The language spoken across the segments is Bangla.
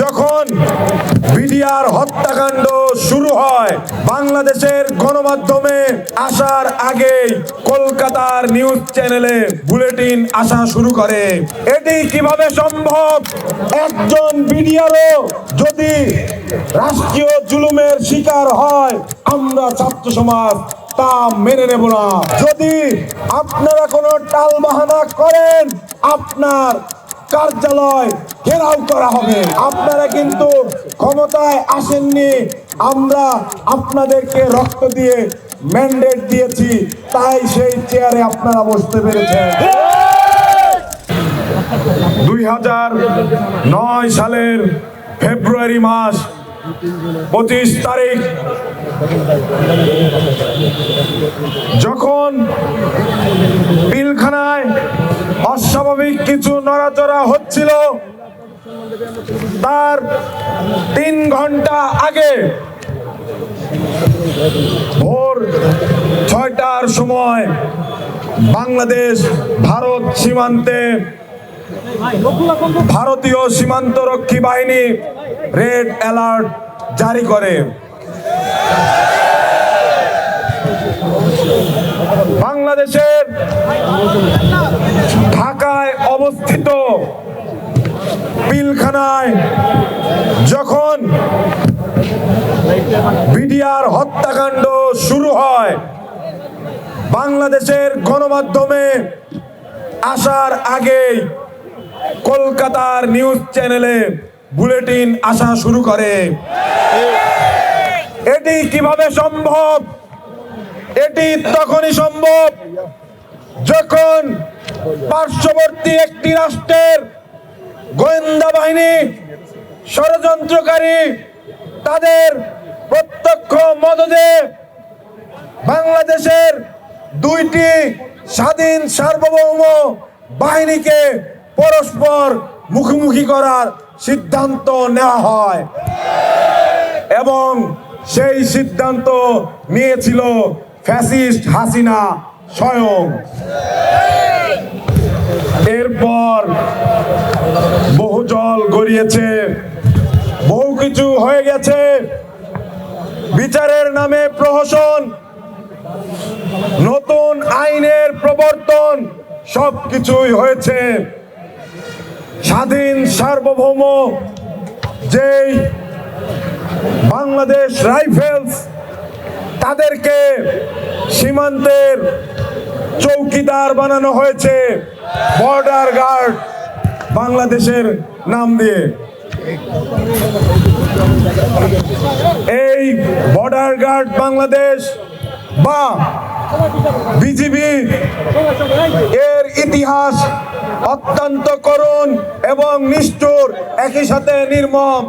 যখন বিডিআর হত্যাকাণ্ড শুরু হয়, বাংলাদেশের গণমাধ্যমে আসার আগেই কলকাতার নিউজ চ্যানেলে বুলেটিন আসা শুরু করে। এটি কীভাবে সম্ভব? একজন বিডিআরও যদি রাষ্ট্রীয় জুলুমের শিকার হয়, আমরা ছাত্র সমাজ তা মেনে নেব না। যদি আপনারা কোনো টাল বাহানা করেন, আপনার কার্যালয় ঘেরাও করা হবে। আপনারা কিন্তু ক্ষমতায় আসেননি। আমরা আপনাদেরকে রক্ত দিয়ে ম্যান্ডেট দিয়েছি। তাই সেই চেয়ারে আপনারা বসতে পেরেছেন। দুই হাজার নয় সালের ফেব্রুয়ারি মাস পঁচিশ তারিখ। যখন পিলখানায় অস্বাভাবিক কিছু নড়াচড়া হচ্ছিল, তার তিন ঘণ্টা আগে ভোর ছয়টার সময় বাংলাদেশ ভারত সীমান্তে ভারতীয় সীমান্তরক্ষী বাহিনী রেড অ্যালার্ট জারি করে। বাংলাদেশের ঢাকায় অবস্থিত পিলখানায় যখন বিডিআর হত্যাকাণ্ড শুরু হয়, বাংলাদেশের গণমাধ্যমে আসার আগেই কলকাতার নিউজ চ্যানেলে বুলেটিন আসা শুরু করে। এটি কীভাবে সম্ভব? এটি তখনই সম্ভব যখন পার্শ্ববর্তী একটি রাষ্ট্রের গোয়েন্দা বাহিনী, ষড়যন্ত্রকারী তাদের প্রত্যক্ষ মদদে বাংলাদেশের দুইটি স্বাধীন সার্বভৌম বাহিনীকে পরস্পর মুখোমুখি করার সিদ্ধান্ত নেওয়া হয়। এবং সেই সিদ্ধান্ত নিয়েছিল ফ্যাসিস্ট হাসিনা স্বয়ং। এরপর বহু জল গড়িয়েছে, বহু কিছু হয়ে গেছে। বিচারের নামে প্রহসন, নতুন আইনের প্রবর্তন, সবকিছুই হয়েছে। স্বাধীন সার্বভৌম যেই বাংলাদেশ রাইফেলস, তাদেরকে সীমান্তের চৌকিদার বানানো হয়েছে বর্ডার গার্ড বাংলাদেশের নাম দিয়ে। এই বর্ডার গার্ড বাংলাদেশ বা বিজিবি এর ইতিহাস অত্যন্ত করুণ এবং নিষ্ঠুর, একই সাথে নির্মম।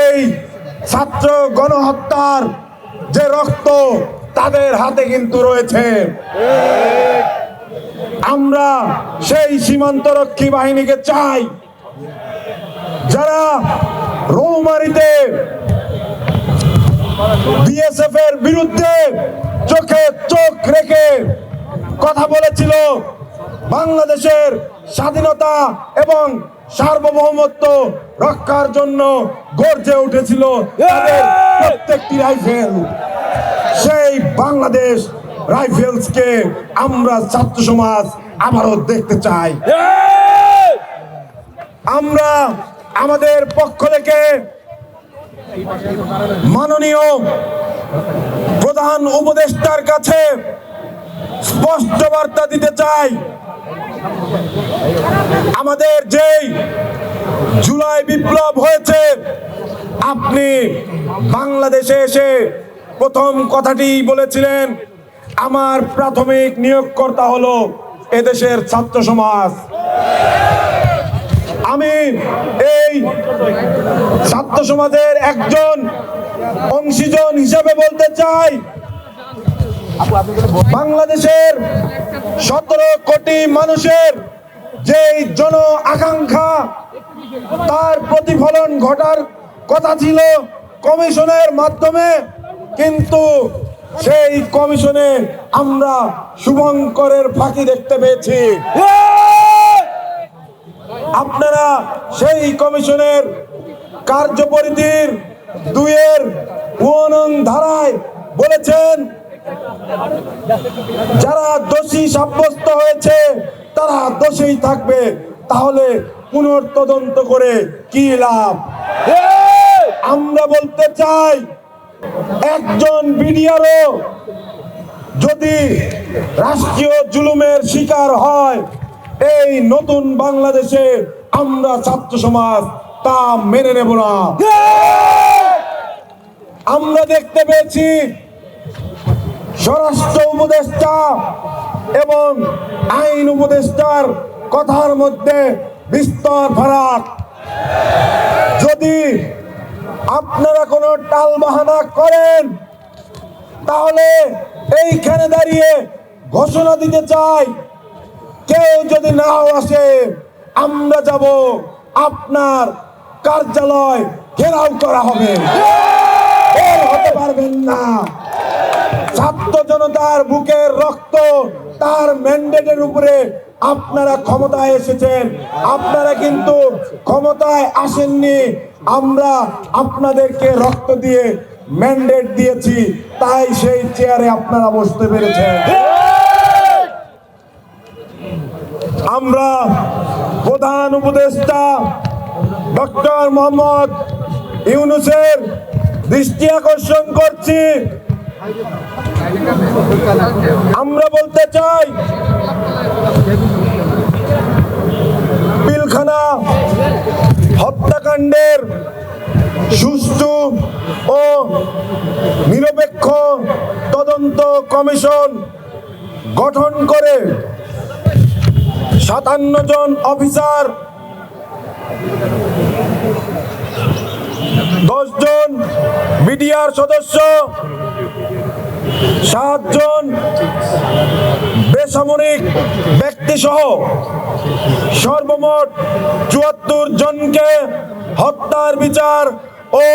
এই ছাত্র গণহত্যার যে রক্ত তাদের হাতে কিন্তু রয়েছে। আমরা সেই সীমান্তরক্ষী বাহিনীকে চাই, যারা রৌমারিতে বিএসএফ এর বিরুদ্ধে চোখে চোখ রেখে কথা বলেছিল বাংলাদেশের স্বাধীনতা এবং সার্বভৌমত্ব রক্ষার জন্য গর্জে উঠেছিল প্রত্যেকটি রাইফেল। সেই বাংলাদেশ রাইফেলসকে আমরা ছাত্র সমাজ আবারও দেখতে চাই। আমরা আমাদের পক্ষ থেকে মাননীয় প্রধান উপদেষ্টার কাছে স্পষ্ট বার্তা দিতে চাই। আমাদের যেই জুলাই বিপ্লব হয়েছে, আপনি বাংলাদেশে এসে প্রথম কথাটি বলেছিলেন, আমার প্রাথমিক নিয়োগকর্তা হলো এদেশের ছাত্র সমাজ। আমি এই ছাত্র সমাজের একজন অংশীজন হিসেবে বলতে চাই, বাংলাদেশের সতেরো কোটি মানুষের যে জন আকাঙ্ক্ষা, তার প্রতিফলন ঘটার কথা ছিল কমিশনের মাধ্যমে, কিন্তু সেই কমিশনে আমরা শুভঙ্করের ফাঁকি দেখতে পেয়েছি। আপনারা সেই কমিশনের কার্যপরিধির ধারায় বলেছেন, যারা দোষী সাব্যস্ত হয়েছে, তারা দোষী থাকবে, তাহলে পুনর্তদন্ত করে কি লাভ? আমরা বলতে চাই, একজন বিডিআরও যদি রাষ্ট্রীয় জুলুমের শিকার হয়, এই নতুন বাংলাদেশে আমরা ছাত্র সমাজ তা মেনে নেব না। আমরা দেখতে পেয়েছি স্বরাষ্ট্র উপদেষ্টা এবং আইন উপদেষ্টার কথার মধ্যে বিস্তর ফারাক। যদি আপনারা কোনো টাল বাহানা করেন, তাহলে এইখানে দাঁড়িয়ে ঘোষণা দিতে চাই, কেউ যদি নাও আসে, আমরা যাব আপনার কার্যালয় ঘেরাও করা হবে। হতে পারবেন না। ছাত্র জনতার বুকের রক্ত, তার ম্যান্ডেটের উপরে আপনারা ক্ষমতায় এসেছেন। আপনারা কিন্তু ক্ষমতায় আসেননি। আমরা আপনাদেরকে রক্ত দিয়ে ম্যান্ডেট দিয়েছি। তাই সেই চেয়ারে আপনারা বসতে পেরেছেন। আমরা প্রধান উপদেষ্টা ডক্টর মোহাম্মদ ইউনুসের দৃষ্টি আকর্ষণ করছি। আমরা বলতে চাই, পিলখানা হত্যাকাণ্ডের সুষ্ঠু ও নিরপেক্ষ তদন্ত কমিশন গঠন করে সাতান্ন জন অফিসার দশ জন বিডিআর সদস্য সাতজন বেসামরিক ব্যক্তি সহ সর্বমোট চুয়াত্তর জনকে হত্যার বিচার ও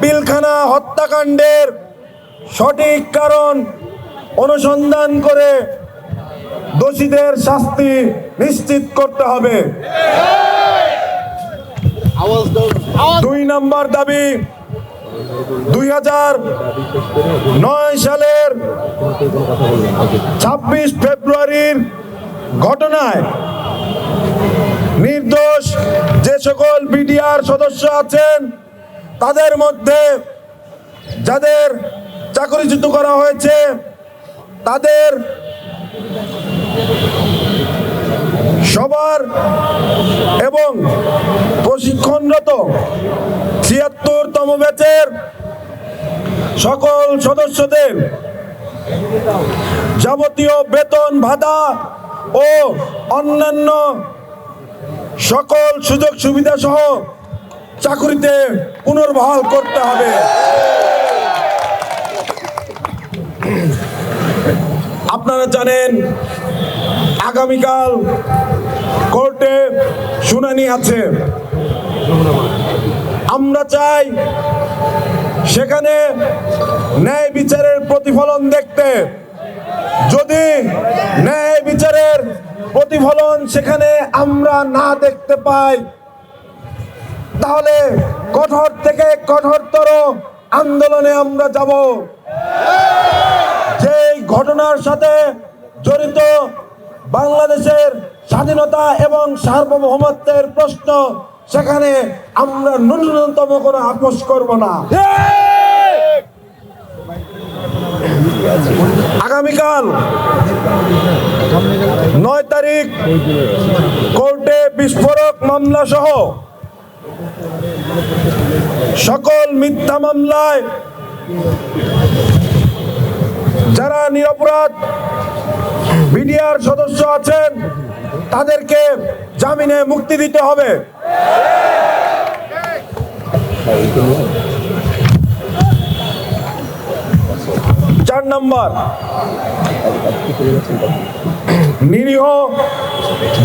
পিলখানা হত্যাকাণ্ডের সঠিক কারণ অনুসন্ধান করে দোষীদের শাস্তি নিশ্চিত করতে হবে। দুই নম্বর দাবি দুই হাজার নয় সালের ছাব্বিশ ফেব্রুয়ারির ঘটনায় নির্দোষ যে সকল বিডিআর সদস্য আছেন, তাদের মধ্যে যাদের চাকরিচ্যুত করা হয়েছে, তাদের সবার এবং প্রশিক্ষণরত ছিয়াত্তরতম ব্যাচের সকল সদস্যদের যাবতীয় বেতন, ভাতা ও অন্যান্য সকল সুযোগ সুবিধা সহ চাকরিতে পুনর্বহাল করতে হবে। আপনারা জানেন, আগামীকাল কোর্টে শুনানি আছে। আমরা চাই সেখানে ন্যায় বিচারের প্রতিফলন দেখতে। যদি ন্যায় বিচারের প্রতিফলন সেখানে আমরা না দেখতে পাই, তাহলে কঠোর থেকে কঠোরতর আন্দোলনে আমরা যাব। যে ঘটনার সাথে জড়িত বাংলাদেশের স্বাধীনতা এবং সার্বভৌমত্বের প্রশ্ন, সেখানে আমরা ন্যূনতম কোনো আপোষ করব না। আগামীকাল নয় তারিখ কোর্টে বিস্ফোরক মামলা সহ সকল মিথ্যা মামলায় যারা নিরপরাধ বিডিআর সদস্য আছেন, তাদেরকে জামিনে মুক্তি দিতে হবে। চার নম্বর, নিরীহ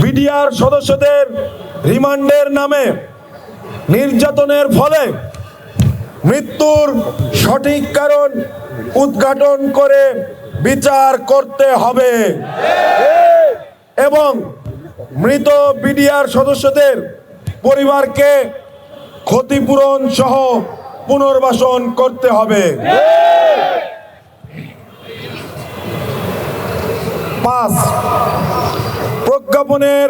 বিডিআর সদস্যদের রিমান্ডের নামে নির্যাতনের ফলে মৃত্যুর সঠিক কারণ উদ্ঘাটন করে বিচার করতে হবে। এবং মৃত বিডিআর সদস্যদের পরিবারকে ক্ষতিপূরণ সহ পুনর্বাসন করতে হবে। পাঁচ, প্রজ্ঞাপনের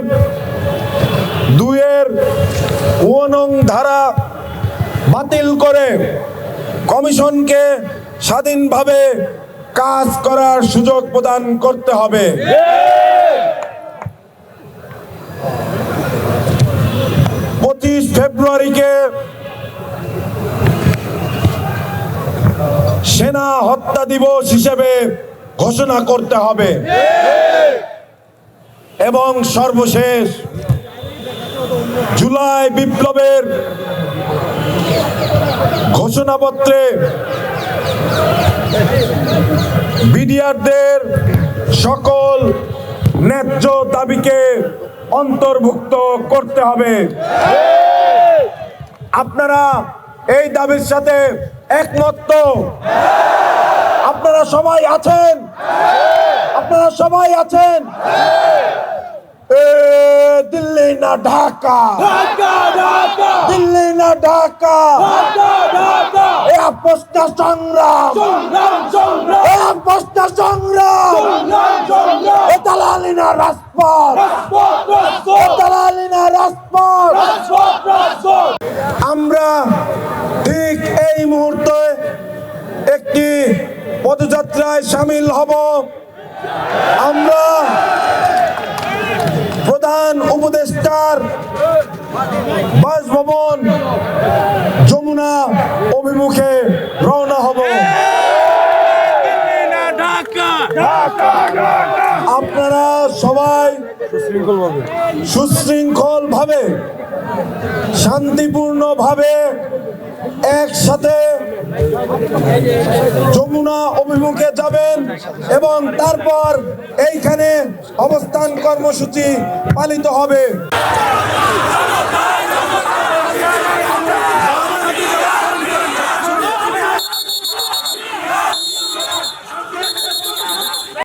দুইয়ের ওনং ধারা বাতিল করে কমিশনকে স্বাধীনভাবে কাজ করার সুযোগ প্রদান করতে হবে। পঁচিশ ফেব্রুয়ারিকে সেনা হত্যা দিবস হিসেবে ঘোষণা করতে হবে। এবং সর্বশেষ জুলাই বিপ্লবের ঘোষণাপত্রে বিডিআরদের সকল ন্যায্য দাবিকে অন্তর্ভুক্ত করতে হবে। আপনারা এই দাবির সাথে একমত আপনারা সবাই আছেন? আপনারা সবাই আছেন? দিল্লি না ঢাকা? দিল্লি না ঢাকা? এ আপোষটা সংগ্রাম? এ আপোষটা সংগ্রাম? এ দালালি না রাজপথ? এ দালালি না রাজপথ। আমরা ঠিক এই মুহূর্তে একটি পদযাত্রায় সামিল হব। আমরা প্রধান উপদেষ্টার বাসভবন যমুনা অভিমুখে রওনা হব। আপনারা সবাই সুশৃঙ্খল ভাবে শান্তিপূর্ণ ভাবে একসাথে যমুনা অভিমুখে যাবেন এবং তারপর এইখানে অবস্থান কর্মসূচি পালিত হবে।